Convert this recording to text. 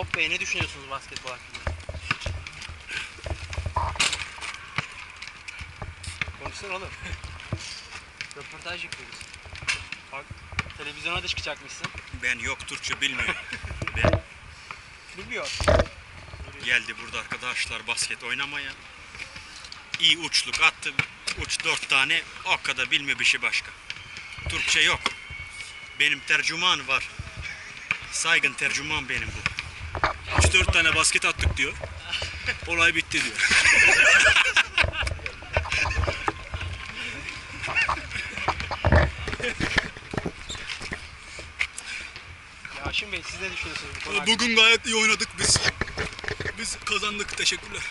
Faruk Bey ne düşünüyorsunuz basketbol hakkında? Konuşsana oğlum. Röportaj yapıyoruz. Bak televizyona da çıkacakmışsın. Ben yok Türkçe bilmiyorum. ben Bilmiyor. geldi burada arkadaşlar basket oynamaya. İyi uçluk attı. Uç dört tane. O kadar bilmiyor bir şey başka. Türkçe yok. Benim tercüman var. Saygın tercüman benim bu. 3-4 tane basket attık diyor. Olay bitti diyor. Ya Haşim Bey siz ne düşünüyorsunuz bu konu hakkında? Bugün gayet iyi oynadık biz. Biz kazandık. Teşekkürler.